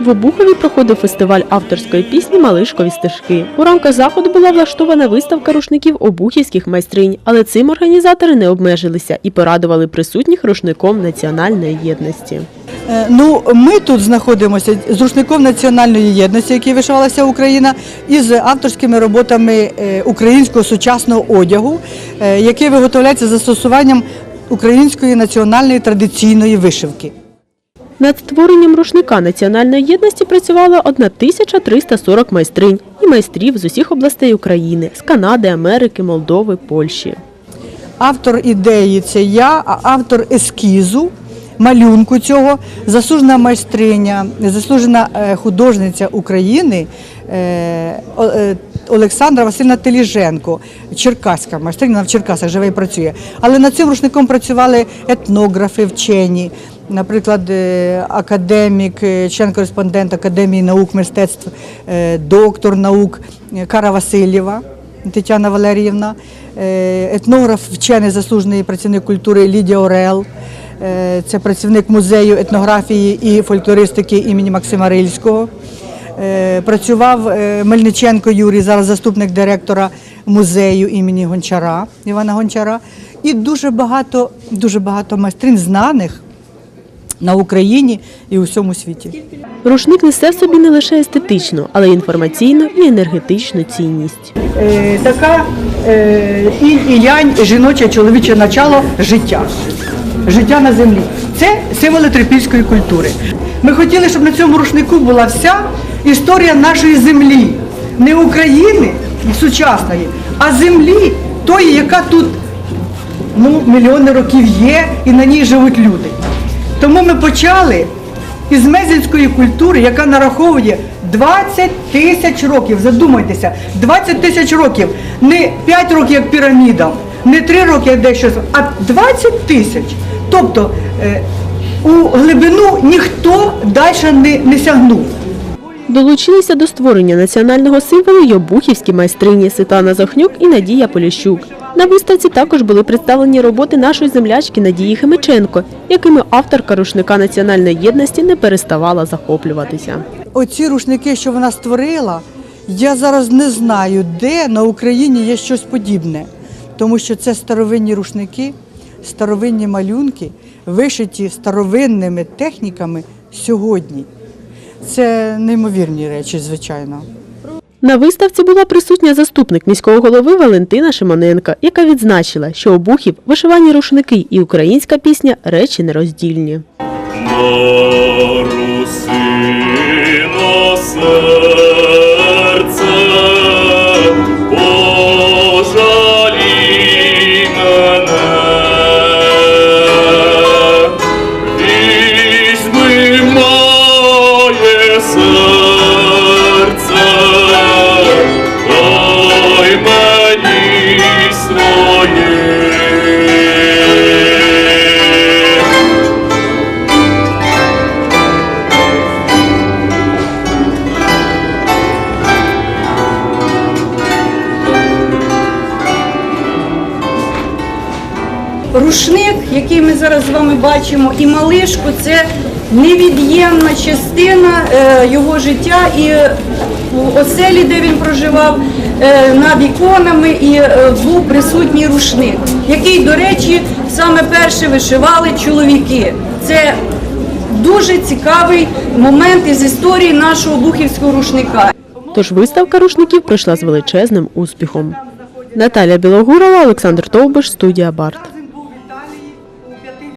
В Обухові проходив фестиваль авторської пісні Малишкові стежки. У рамках заходу була влаштована виставка рушників обухівських майстринь, але цим організатори не обмежилися і порадували присутніх рушником національної єдності. Е, Ну, ми тут знаходимося з рушником національної єдності, який вишивалася Україна, і з авторськими роботами е, українського сучасного одягу, е, який виготовляється застосуванням української національної традиційної вишивки. Над створенням рушника національної єдності працювало 1340 майстринь і майстрів з усіх областей України з Канади, Америки, Молдови, Польщі. Автор ідеї це я, а автор ескізу, малюнку цього, заслужена майстриня, заслужена е, художниця України е, е, Олександра Васильівна Теліженко, черкаська майстриня, вона в Черкасах живе і працює. Але над цим рушником працювали етнографи, вчені. Наприклад, е, академік, е, член-кореспондент Академії наук, мистецтв, е, доктор наук Кара Васильєва. Тетяна Валеріївна, етнограф, вчений заслужений працівник культури Лідія Орел. Це працівник музею етнографії і фольклористики імені Максима Рильського. Працював Мельниченко Юрій, зараз заступник директора музею імені Гончара, Івана Гончара. І дуже багато, дуже багато майстрин знаних на Україні і у всьому світі. Рушник несе в собі не лише естетичну, але й інформаційну і енергетичну цінність. е, така е, інь і янь, жіноче, чоловіче начало життя. Життя на землі. Це символи трипільської культури. Ми хотіли, щоб на цьому рушнику була вся історія нашої землі, не України сучасної, а землі, тої, яка тут ну, мільйони років є, і на ній живуть люди. Тому ми почали із мезенської культури, яка нараховує 20 тисяч років. Задумайтеся, 20 тисяч років, не 5 років як піраміда, не 3 роки як дещо, а 20 тисяч. Тобто е, у глибину ніхто далі не, не сягнув. Долучилися до створення національного символу й обухівські майстрині Світлана Захнюк і Надія Поліщук. На виставці також були представлені роботи нашої землячки Надії Химиченко, якими авторка рушника національної єдності не переставала захоплюватися. Оці рушники, що вона створила, я зараз не знаю, де на Україні є щось подібне. Тому що це старовинні рушники, старовинні малюнки, вишиті старовинними техніками сьогодні. Це неймовірні речі, звичайно. На виставці була присутня заступник міського голови Валентина Шимоненка, яка відзначила, що обухів, вишивані рушники і українська пісня речі нероздільні. На Рушник, який ми зараз з вами бачимо, і малишку це невід'ємна частина е, його життя і в оселі, де він проживав, е, над іконами і е, був присутній рушник, який, до речі, саме перше вишивали чоловіки. Це дуже цікавий момент із історії нашого бухівського рушника. Тож виставка рушників пройшла з величезним успіхом. Наталя Білогурова, Олександр Товбиш, студія Барт.